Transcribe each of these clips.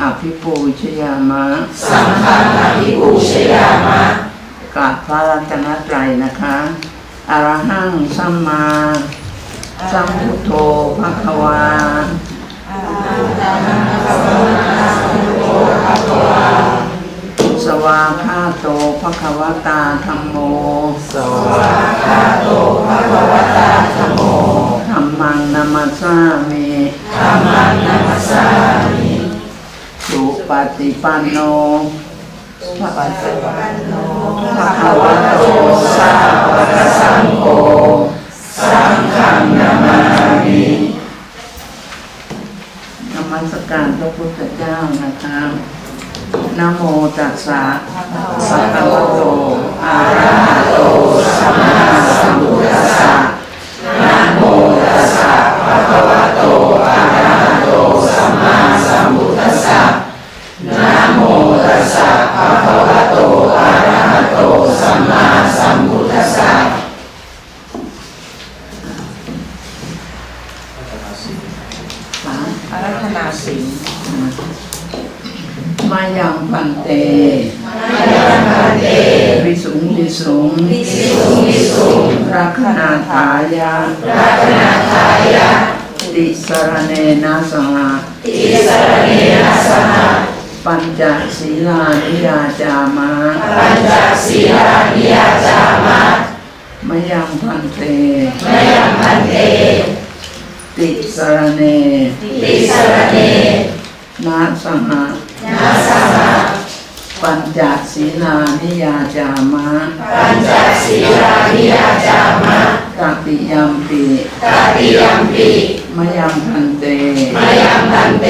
อภิปูชยามะ สังฆังอภิปูชยามะกราบพระรัตนตรัยนะคะอรหังสัมมาสัมพุทโธภะคะวาสวาคาโตภะคะวตาธัมโม สวากาโตภะคะวตาธัมโมธัมมังนามัสสามิธัมมังนัมสสามิสุ ปฏิปันโนภะปัจจุบันโนภะคะวะโตสาวกสังโฆสังฆังนามามินมัสการพระพุทธเจ้านะคะนะโมตัสสะภะคะวะโตอะระหะโตสัมมาสัมพุทธัสสะนะโมตัสสะภะคะวะโตอะระหะโตสัมมาสัมพุทธัสสะนะโมตัสสะภะคะวะโตอะระหะโตสัมมาสัมพุทธัสสะ สาม อารัธนาสิง มายังพันเต เต วิสุงวิสุง วิสุงวิสุง รักนาถายะ รัตนาทายะ ติสรเนนะสหะ ติสรเนนะสหะ ปัญจศีลานิยาจามะ ปัญจศีลานิยาจามะ มายังพันเต มยังพันเต ติสรเน ติสรเน นะสหะ นาสหะ ปัญจ ศีลานิยาจามะปัญจศีลานิยาจามะตติยัมปิตติยัมปิมายังพันเตมยังพันเต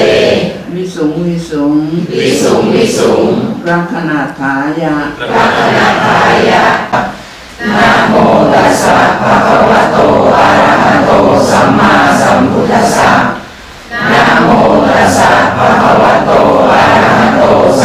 วิสุงวิสุงวิสุงวิสุงรักนาถายะรัตนาทายะนะโมตัสสะภะคะวะโตอะระหะโตสัมมาสัมพุทธัสสะนะโมตัสสะภะคะวะโตอะระหะโตสัมมาสัม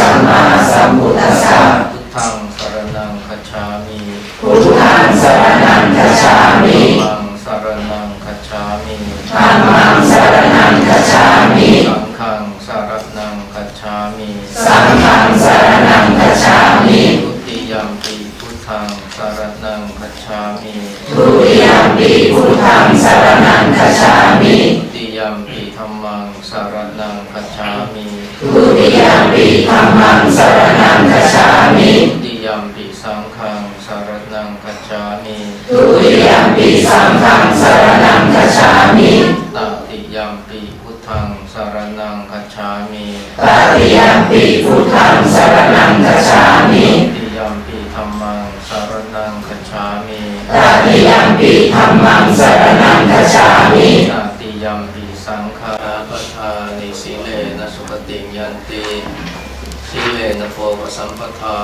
พุทธัสสะพุทธังสรนังคัจฉามิพุทธังสรณังคัจฉามิธัมมังสรนังคัจฉามิธัมมังสรณังคัจฉามิสังฆังสรนังคัจฉามิสังฆังสรณังคัจฉามิทุติยัมปิพุทธังสรนังคัจฉามิทุติยมปีพุทธังสรณังคัจฉามิทุติ ยัมปิธัมมังสรนังคัจฉามิทุติยมปีธัมมังสรณังคัจฉามิทุติยัมปิสังฆังสรนังคัจฉามิทุติยมปีสังฆังสรณังคัจฉามิตติยัมปิพุทธังสรนังคัจฉามิตติยมปีพุทธังสรณังคัจฉามิทุติยัมปิธัมมังสรนังคัจฉามิตติยมปีธัมมังสรณังคัจฉามิตติยัมปิสังฆาปทานิสิเลนะสุปฏิยันติสิเลนะโพกสัม ปทา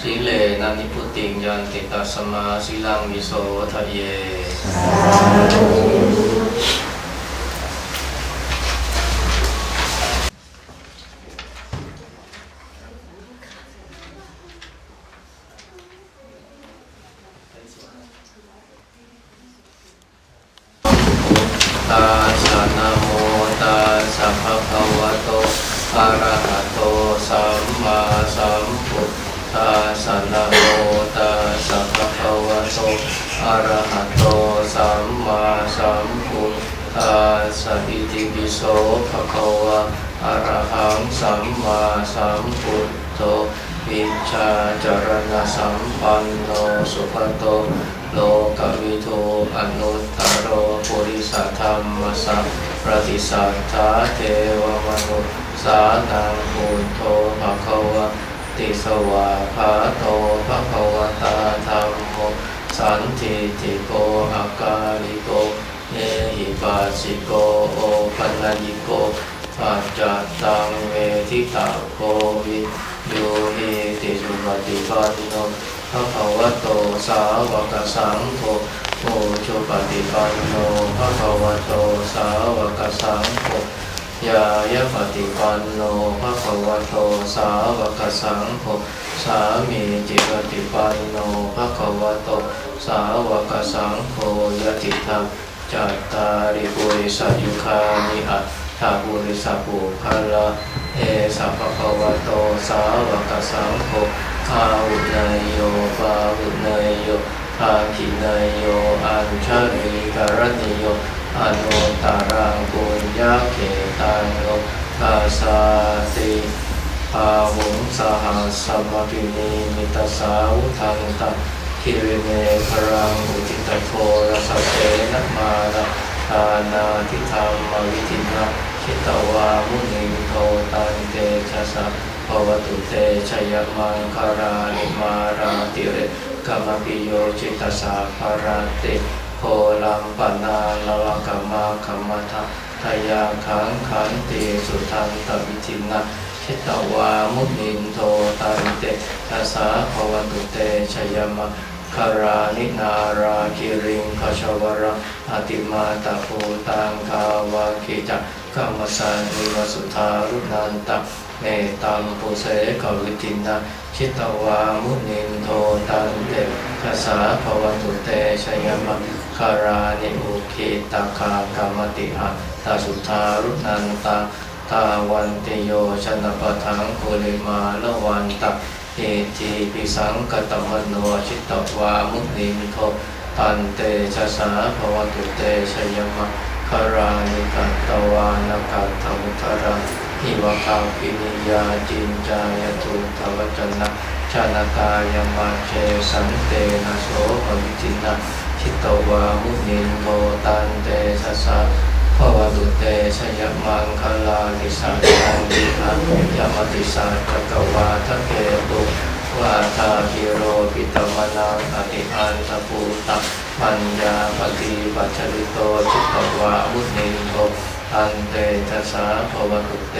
สิเลนันิพุติยันติตาสมาสิลังวิโสทะเย ตาสะนะโมตัสสะภะคะวะโตอะระหะโตสัมมาสัมพุทธัสสะนะโมตัสสะภะคะวะโตอะระหะโตสัมมาสัมพุทธัสสะอิติปิโสภะคะวะอะระหังสัมมาสัมพุทโธปิจจาจารณะสัมปันโนสุขโต โลกวิทูอนุตตรโร ปุริสัทธรรมสัพปฏิสัทธาเทวมนุษย์สานังพุทโธภะคะวะติสวาภาโตภะคะวะตาธรรมโมสันทิติโกอากาลิโกเอหิปัสสิโกโอปัญญิโกปัจจตังเวทิตาโควิโยเอติสุปฏิปันโนพระวะโตสาวกสังโฆโอชุปฏิปันโนพระวะโตสาวกสังโฆยายะปฏิปันโนพระวะโตสาวกสังโฆสามีจิปฏิปันโนพระวะโตสาวกสังโฆยะติธรรมจัตตาริปุริสยุคานิอัตถาปุริสปุคละเอสัพพะคะวะโตสาวกสังโฆอาหุเนยโยปาหุเนยโย ภาคิเนยโยอัญชริการณิโยอนุตตรังปุญญาเขตังโยกาสาติอาหุงสหัสสมปินีมิตสาวุทันตะคิริเมพรังอุทิตโทรสเสนมานะทานาทิธรรมวิธินะชิตวามุนิโทตันเตชะสะภวตุเตชยมังคารานิมาราติเร กมปิโยจิตสาภาราติโพลัมปนาลวกมมาคัมมทะทยาขังขันติสุทันตวิจินะชิตวามุนินโทตันเตทัสสะภวตุเตชยมะคารานินาราคิริงคชวระอติมาตาภูตังคาวาคิจักกรรมสันนิวสุทารุนันตะ เมตัมปุเสกวิตินาชิตวามุนินโทตันเตทัสสะภวตุเตชยมะคารานิอุคิตาคากรรมติหะตาสุทารุนันตาตาวันติโยชนะปะทังคุลิมาละวันตะเอจีปิสังกตมโนชิตตวามุนินโทตันเตชะสาภวตุเตชยมะคารานิกัตตวานกัตถมุทรัง อิวะคาปินิยาจินจายตุทวจนะชานกายมาเชสันเตนะโสภวิจินะชิตตวามุนินโทตันเตชะสาภวตุเตชยมังคลานิสังขันติหะยมติสาตกวาทะเกตุวาทาคิโรปิตมนังอติอันตปูตะปัญญาปฏิปัจจริโตจิตตวามุนินโท อันเตทัสสะภวตุเต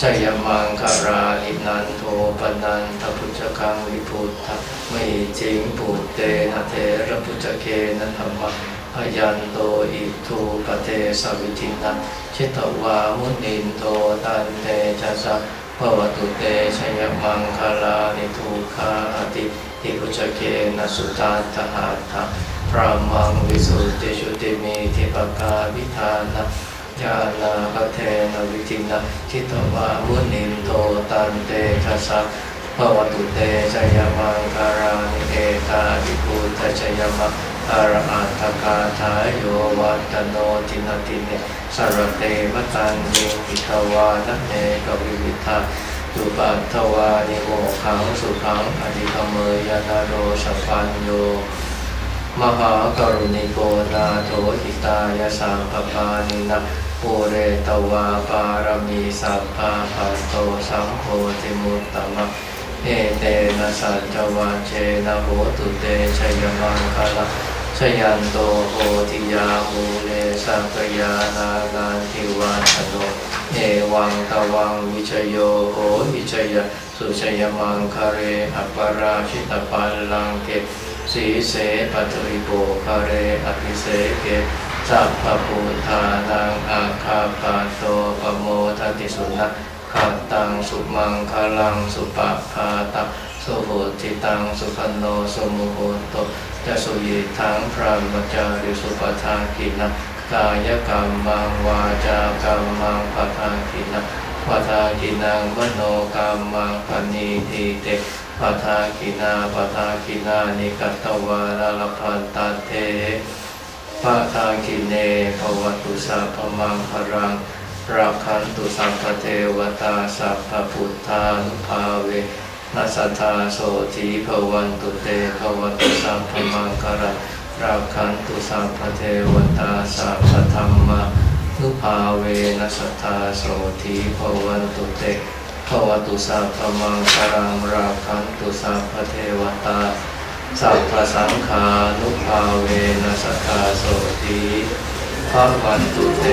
ชยมังคารานินันโทปนันทพุจกังวิพุทธะไม่จริงปุเตนะเทระพุจเกนะธรรมะพยันโตอิทูปเทสวิทินันชิตวามุนินโตตันเตชะสะภวตุเตชยมังคลานิทุคาอติทิพุจเกนะสุตาตหัตถะพระมังวิสุทธิชุติมีทิปกาวิธานะ ญาณาปเทนะวิทินันชิตวามุนินโตตันเตชะสะภวตุเตชยมังคลานิเอตาวิภูตชยมังอรหัตกาถาโยวัตโนจินติเนสรเตมตันยิงปิทวานเนกวิวิทาตุปัตถวานิโมขังสุขังอธิคเมยยนาโรสปัญโย มหากรุณิโกนาโถหิตายาสังปปานินะปุเรตวาปารมีสัพพาปันโตสัมโพธิมุตตมะเอเตนะสัจวัชเชนะโหตุเตชยมังคละชยันโตโหติยามูเลสังกยานานันทิวันตโนเอวังตวังวิชโยโหวิชยสุชยมังคเรอปราชิตปัลลังเก สีเสปตริโกคาเรอภิเสเกสัพพพุทธานังอาคาปาโตปโมทันติสุนะขัตตังสุมังคลังสุปะพาตะสุโหติตังสุขโนสมุโหตจะสุยิทังพระมจาริสุปทากินะกายกรรมังวาจากรรมังปทากินะปทากินังมโนกรรมังปณีทีเต ปะทาคินาปะทาคินานิกัตตวาลาลพันตาเทปะทาคิเนภวตุสัพพมังพรังรักขันตุสัมปเทวตาสัพพพุทธานุภาเวนัสสทธาโสธีภวันตุเตภวตุสัพพมังคารังรักขันตุสัมปเทวตาสัพพธรรมานุภาเวนัสสทธาโสธีภวันตุเต วตุสัพพมังคารังราคันตุสัพพเทวตาสัพพสังฆานุภาเวนัสสาโสติภาวันตุเต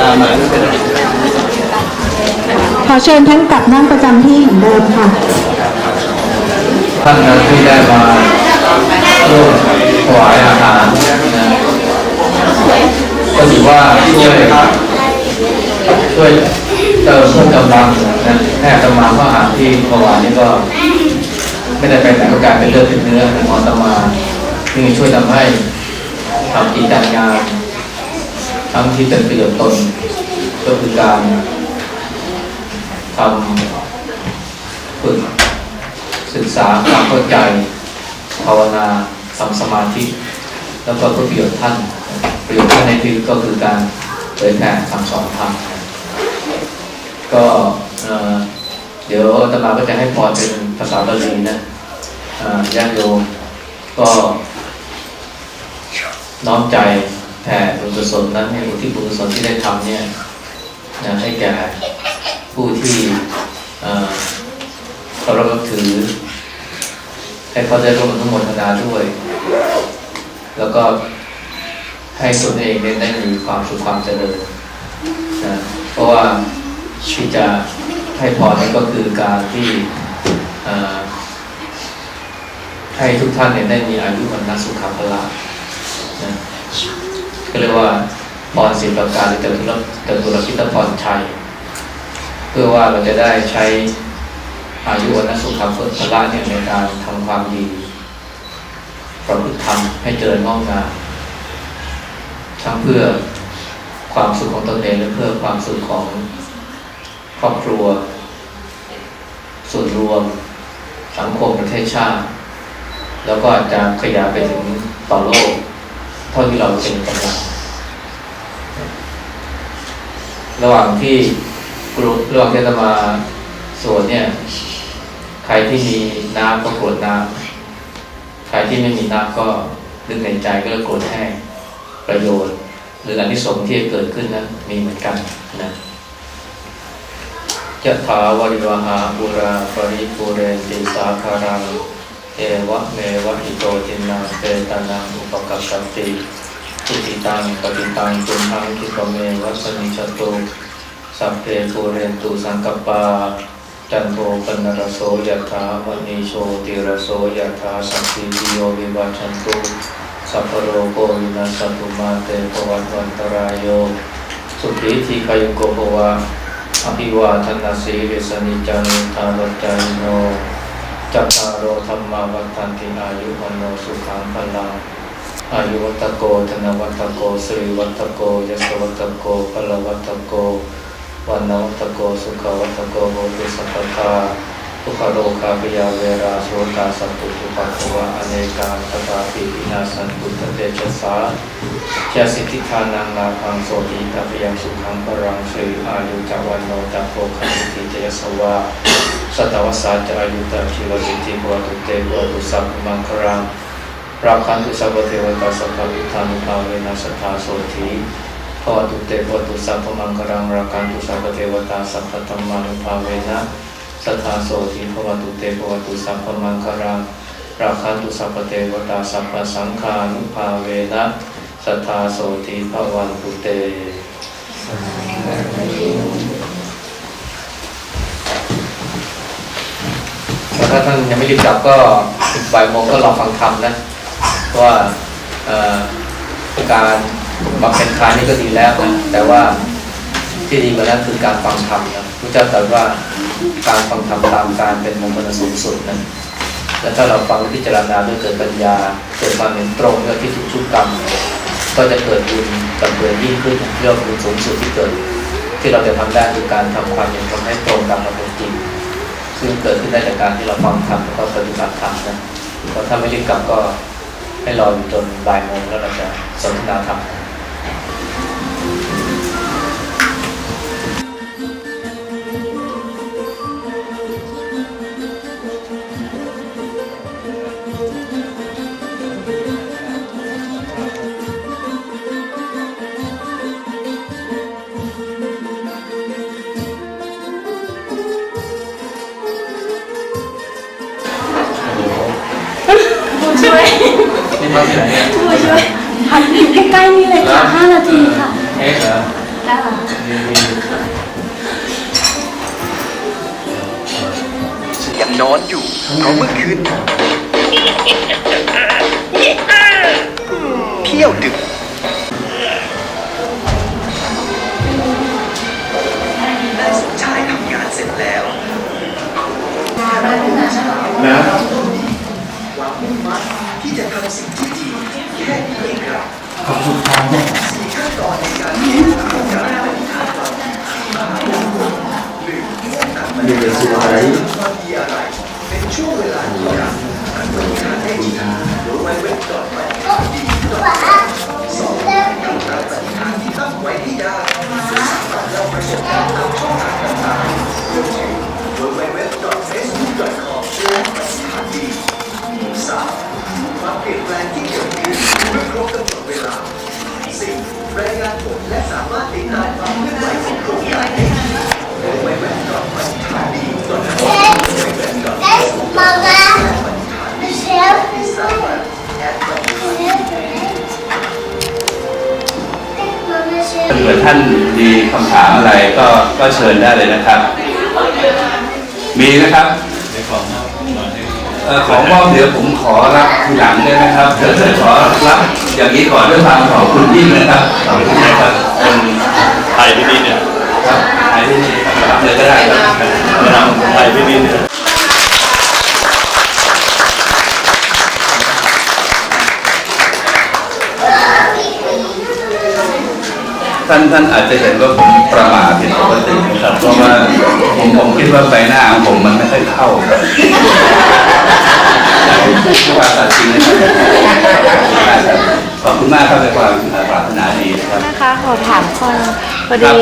ตามมาขอเชิญท่านกลับนั่งประจำที่เหมือนเดิมค่ะ ท่านนั้นที่ได้มาร่วมถวายอาหารนะก็ถือว่าช่วยช่วยเติมเพิ่มกำลังนะแค่อาตมาเพราะอาหารที่ถวายนี่ก็ ไม่ได้ไปไหนก็กลายเป็นเลือดเป็นเนื้อของอาตมาที่ช่วยทำให้ทำกิจการงาน ทั้งที่เป็นประโยชน์ตนก็คือการทำฝึกศึกษาความเข้าใจภาวนาทำสมาธิ แล้วก็เพื่อประโยชน์ท่าน ประโยชน์ท่านในที่ก็คือการเผยแผ่คำสอนธรรมก็เดี๋ยวอาตมาก็จะให้พรเป็นภาษาบาลีนะอ่าญาติโยมก็น้อมใจ ผ่บุญกุศลนั้นให้อุทิศบุญกุศลที่ได้ทำเนี่ยนะให้แก่ผู้ที่เอ่อเคารพนับถือ ให้เขาได้ร่วมอนุโมทนาด้วย แล้วก็ให้ตนเองได้มีความสุขความเจริญนะเพราะว่าที่จะให้พรนี่ก็คือการที่เอ่อให้ทุกท่านเนี่ยได้มีอายุวันนัสุขภาละนะ ก็เรียกว่าพรสิบปการหรือจตุรจตุรพิทพรชัย เพื่อว่าเราจะได้ใช้อายุวันสุขภพพละเนี่ยในการทำความดีประพฤติธรรมให้เจริญงอกงามทั้งเพื่อความสุขของตนเองและเพื่อความสุขของครอบครัว ส่วนรวมสังคมประเทศชาติ แล้วก็อาจจะขยายไปถึงต่อโลก เท่าที่เราเป็นกำลังระหว่างที่กรุระหว่างที่จะมาสวดเนี่ย ใครที่มีน้ำก็กรวดน้ำใครที่ไม่มีน้ำก็นึกในใจก็เลยกรวดแห้งประโยชน์ หรืออันที่สงส์ที่เกิดขึ้นนั้นมีเหมือนกันนะยะถาวริวหาปุราปริปุเรนติสาคารัง เอวะเมวะอิโตจินังเตตานังอุปกัปปติสุติตังปฏิตังตุมหังคิปเมวัสมิจตุสัพเพปูเรนตุสังกปปาจันโทปนรโสยถามณีโชติรโสยถาสัพพิติโยวิวัชันตุสัพพโรโกวินาสตุมาเตภวัตวันตรายโยสุขีทีขายุโกภวะอภิวาทนาสีริสนิจังทารจจายโน จัตตารโอธรรมาวัฏันติอายุวันโนสุขังพลังอายุวัตโกธนวัตโกสิริวัตโกยศวัตโกพลวัตโกวันนวัตโกสุขวัตโกโหตุสัพพา ทุกขโรคาปิยาเวราโสตาสัพพุทุปัสวะอเนกาตตาปิวินาสันตุตเตชะสาชาสิทธิทานังนาพังโสติตาปิยังสุขังปรังสิอายุจาวันโนจักโภคันติเจยสวาสัตวสาจะอายุตชีวสิทธิบวตุเตบวตุสัพมังครังราคันตุสัพเทวตาสัพพวิธานุภาเวนัสทธาโสธีภวตุเตบวตุสัพมังครังราคันตุสัพพเทวตาสัพพธรรมานุภาเวนะ สัทธาโสธีภวตุเตบวตุสัพพมังครังราคันตุสัพเทวตาสัพพสังฆานุภาเวนะสัทธาโสธีภวันตุเตถ้าท่านยังไม่รีบกลับก็บ่ายโมงก็รอฟังธรรมนะว่าการบำเพ็ญทานนี่ก็ดีแล้วนะแต่ว่าที่ดีกว่านั้นคือการฟังธรรมนะ พระเจ้าตรัสว่าการฟังธรรมตามการเป็นมงคลสูงสุดนะและถ้าเราฟังพิจารณาด้วยเกิดปัญญา เกิดความเห็นตรงกับที่ถูกชุกกรรม ก็จะเกิดบุญกับเกิดยิ่งขึ้นเรียกว่าบุญสูงสุดที่เกิด ที่เราจะทำได้คือการทำความเห็นตรงให้ตรงตามความเป็นจริง ซึ่งเกิดขึ้นได้จากการที่เราฟังธรรมแล้วก็ปฏิบัติธรรมนะก็ถ้าไม่รีบกลับก็ให้รออยู่จนบ่ายโมงแล้วเราจะสนทนาธรรม นี่มาที่ไหนเนี่ยผู้ช่วยพักอยู่ใกล้ๆนี่เลยค่ะ5นาทีค่ะเอ๊ะเหรออยังนอนอยู่เพราะเมื่อคืนเที่ยวดึก อะไรก็ก็เชิญได้เลยนะครับ มีนะครับเอ่อของมอบเดี๋ยวผมขอรับทีหลังได้ไหมครับเดี๋ยวจะขอรับอย่างนี้ก่อนด้วยความขอบคุณยิ่งนะครับขอบคุณนะครับเป็นไทยที่นี่เนี่ยครับใครที่นี่รับเลยก็ได้ครับนะครับไทยที่นี่เนี่ย ท่านท่านอาจจะเห็นว่าผมประมาทผิดปกตินะครับ เพราะว่าผมผมคิดว่าใบหน้าของผมมันไม่ค่อยเข้ากับความตัดจริงนะครับขอบคุณมากครับในความปรารถนาดีนะครับนะคะขอถามคนพอดี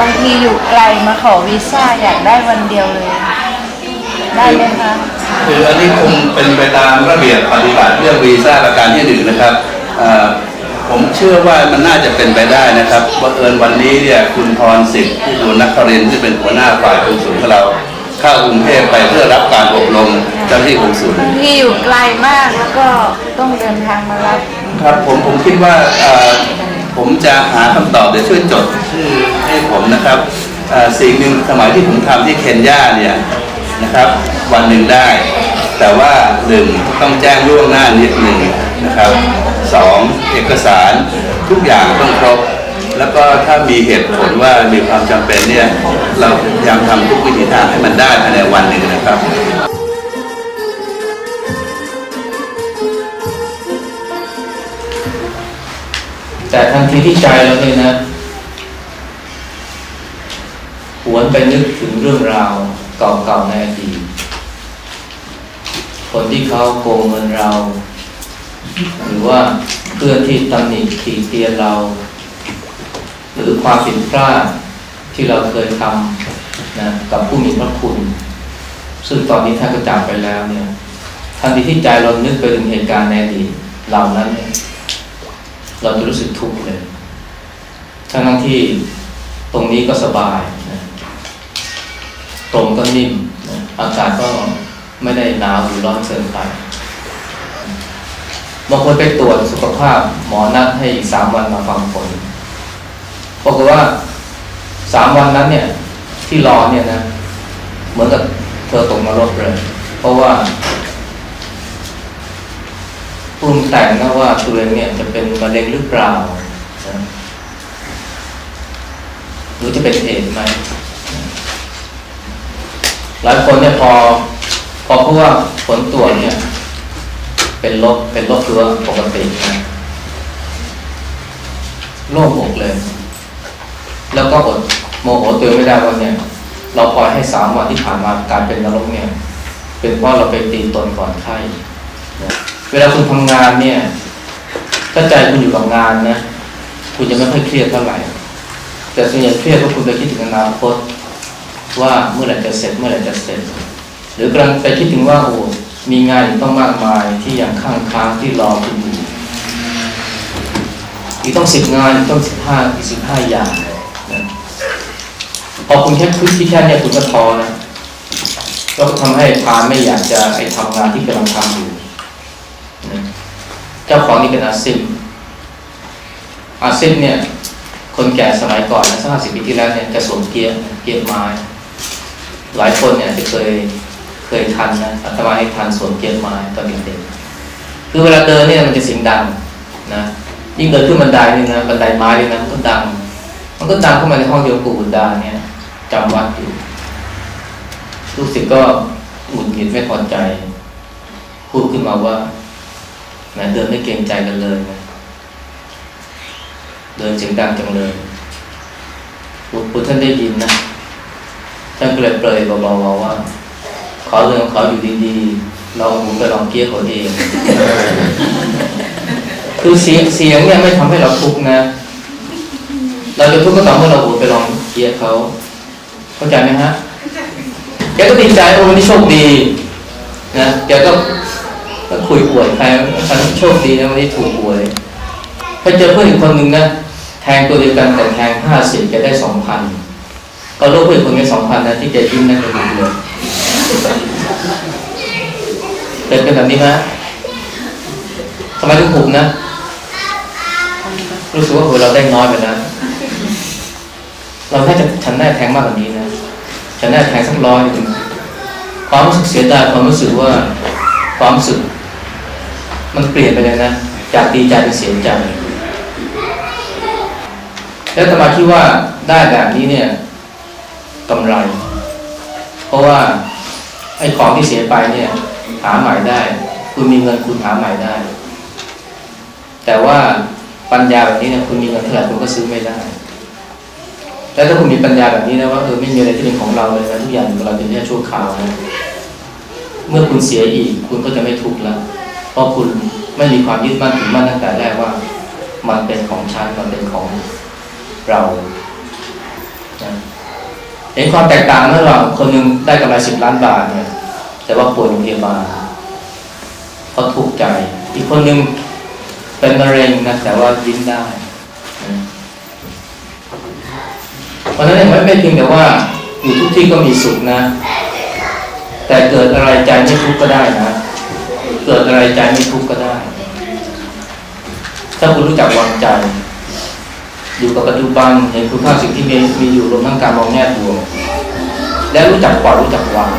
บางทีอยู่ไกลมาขอวีซ่าอยากได้วันเดียวเลย ได้ไหมคะคืออันนี้คงเป็นไปตามระเบียบปฏิบัติเรื่องวีซ่าประการที่หนึ่งนะครับเอ่อ ผมเชื่อว่ามันน่าจะเป็นไปได้นะครับบังเอิญวันนี้เนี่ยคุณพรสิทธิ์ผู้ดูนักเรียนที่เป็นหัวหน้าฝ่ายกงสุลของเราเข้ากรุงเทพไปเพื่อรับการอบรมเจ้าหน้าที่กงสุลบางทีอยู่ไกลมากแล้วก็ต้องเดินทางมารับครับผมผมคิดว่าเอ่อผมจะหาคำตอบเดี๋ยวช่วยจดชื่อให้ผมนะครับเอ่อสิ่งหนึ่งสมัยที่ผมทำที่เคนยาเนี่ยนะครับ วันหนึ่งได้ แต่ว่าหนึ่งต้องแจ้งล่วงหน้านิดหนึ่งนะครับ สองเอกสารทุกอย่างต้องครบ แล้วก็ถ้ามีเหตุผลว่ามีความจำเป็นเนี่ย เราพยายามทำทุกวิถีทางให้มันได้ภายในวันหนึ่งนะครับแต่ทันทีที่ใจเราเนี่ยนะ หวนไปนึกถึงเรื่องราวเก่าๆในอดีตคนที่เขาโกงเงินเรา หรือว่าเพื่อนที่ตำหนิตีเตียนเรา หรือความผิดพลาดที่เราเคยทำนะกับผู้มีพระคุณ ซึ่งตอนนี้ท่านก็จากไปแล้วเนี่ยทันทีที่ใจเรานึกไปถึงเหตุการณ์ในอดีตเหล่านั้นเนี่ยเราจะรู้สึกทุกข์เลยทั้งทั้งที่ตรงนี้ก็สบายนะตรงก็นิ่มนะอากาศก็ไม่ได้หนาวหรือร้อนเกินไป บางคนไปตรวจสุขภาพหมอนัดให้อีกสามวันมาฟังผลบอกฏว่าสามวันนั้นเนี่ย ที่รอเนี่ยนะ เหมือนกับเธอตกนรกเลย เพราะว่าปรุงแต่งนะว่าตัวเองเนี่ยจะเป็นมะเร็งหรือเปล่านะหรือจะเป็นเอดไหมหลายคนเนี่ยพอพอเพราะว่าผลตรวจเนี่ย เป็นลบเป็นลบคือว่าปกตินะโล่งอกเลย แล้วก็อดโมโหตัวไม่ได้ว่าเนี่ย เราปล่อยให้สามวันที่ผ่านมาการเป็นนรกเนี่ย เป็นเพราะเราไปตีตนก่อนไข้เวลาคุณทำงานเนี่ยถ้าใจคุณอยู่กับงานนะคุณจะไม่ค่อยเครียดเท่าไหร่ แต่ส่วนใหญ่เครียดเพราะคุณไปคิดถึงอนาคตว่าเมื่อไหร่จะเสร็จเมื่อไหร่จะเสร็จ หรือกำลังไปคิดถึงว่าโอ้ มีงานอีกต้องมากมายที่ยังข้างค้างที่รอคุณอยู่อีกต้องสิบงานอีกต้องสิบห้าอีกสิบห้าอย่างนะพอคุณแค่คิดที่แค่เนี้คุณก็ท้อนะก็ทำให้พานไม่อยากจะไอทำงานที่กำลังทำอยู่นะเจ้าของนี่เป็นอาซิมอาซิมเนี่ย คนแก่สมัยก่อนนะสักห้าสิบปีที่แล้วเนี่ยจะสวมเกียร์เกียร์ไม้ หลายคนเนี่ยจะเคย เคยทันนะอาตมาให้ทันสวมเกียรไม้ตอนเด็กๆคือเวลาเดินเนี่ยมันจะเสียงดังนะยิ่งเดินขึ้นบันไดนี่นะบันไดไม้นี่นะมันก็ดัง มันก็ดังเข้ามาในห้องโยมปู่บุดาเนี่ยจำวัดอยู่ลูกศิษย์ก็หงุดหงิดไม่พอใจ พูดขึ้นมาว่าแหมเดินไม่เกรงใจกันเลยนะเดินเสียงดังจังเลยปู่ปู่ท่านได้ยินนะท่านก็เลยเปรยเบาๆว่า ขอเรื่องของเขาอยู่ดีๆ เราหมุนไปลองเกี้ยเขาเอง คือเสียงเสียงเนี่ยไม่ทำให้เราทุกข์นะ เราจะทุกข์ก็ต่อเมื่อเราหมุนไปลองเกี้ยเขาเข้าใจไหมฮะ แกก็ดีใจโอ้วันนี้โชคดีนะ แกก็ก็คุยอวดใครฉันโชคดีนะวันนี้ถูกหวยไปเจอเพื่อนอีกคนหนึ่งนะแทงตัวเดียวกันแต่แทงห้าสิบแกได้สองพันก็ลูกเพื่อนคนนี้สองพันนะที่แกยิ้มนั่นก็ดีเลย เป็นกันแบบนี้ไหมทำไมถึงถูกนะ รู้สึกว่าเออเราได้น้อยไปนะ เราแค่จะฉันได้แทงมากกว่านี้นะ ฉันได้แทงสักร้อยหนึ่งความรู้สึกเสียดายความรู้สึกว่าความรู้สึก มันเปลี่ยนไปเลยนะ จากดีใจเป็นเสียใจแล้วธรรมาคิดว่าได้แบบนี้เนี่ยกำไร เพราะว่า ไอ้ของที่เสียไปเนี่ย หาใหม่ได้ คุณมีเงินคุณหาใหม่ได้ แต่ว่าปัญญาแบบนี้เนี่ยคุณมีเงินเท่าไหร่คุณก็ซื้อไม่ได้แล้วถ้าคุณมีปัญญาแบบนี้นะว่าเออไม่มีอะไรที่เป็นของเราเลยนะทุกอย่างของเราเป็นแค่ชั่วคราวนะเมื่อคุณเสียอีก คุณก็จะไม่ทุกข์แล้วเพราะคุณไม่มีความยึดมั่นถือมั่นตั้งแต่แรกว่า มันเป็นของฉันมันเป็นของเราเห็นความแตกต่างระหว่างคนหนึ่งได้กำไรสิบล้านบาทเนี่ย แต่ว่าป่วยโรงพยาบาลเขาทุกข์ใจ อีกคนนึงเป็นมะเร็งนะแต่ว่ายิ้มได้เพราะฉะนั้นเนี่ยไม่ไม่เพียงแต่ว่าอยู่ทุกที่ก็มีสุขนะ แต่เกิดอะไรใจไม่ทุกข์ก็ได้นะ เกิดอะไรใจไม่ทุกข์ก็ได้ ถ้าคุณรู้จักวางใจ อยู่กับปัจจุบันเห็นคุณค่าสิ่งที่มีมีอยู่รวมทั้งการมองแง่บวกและรู้จักปล่อยรู้จักวาง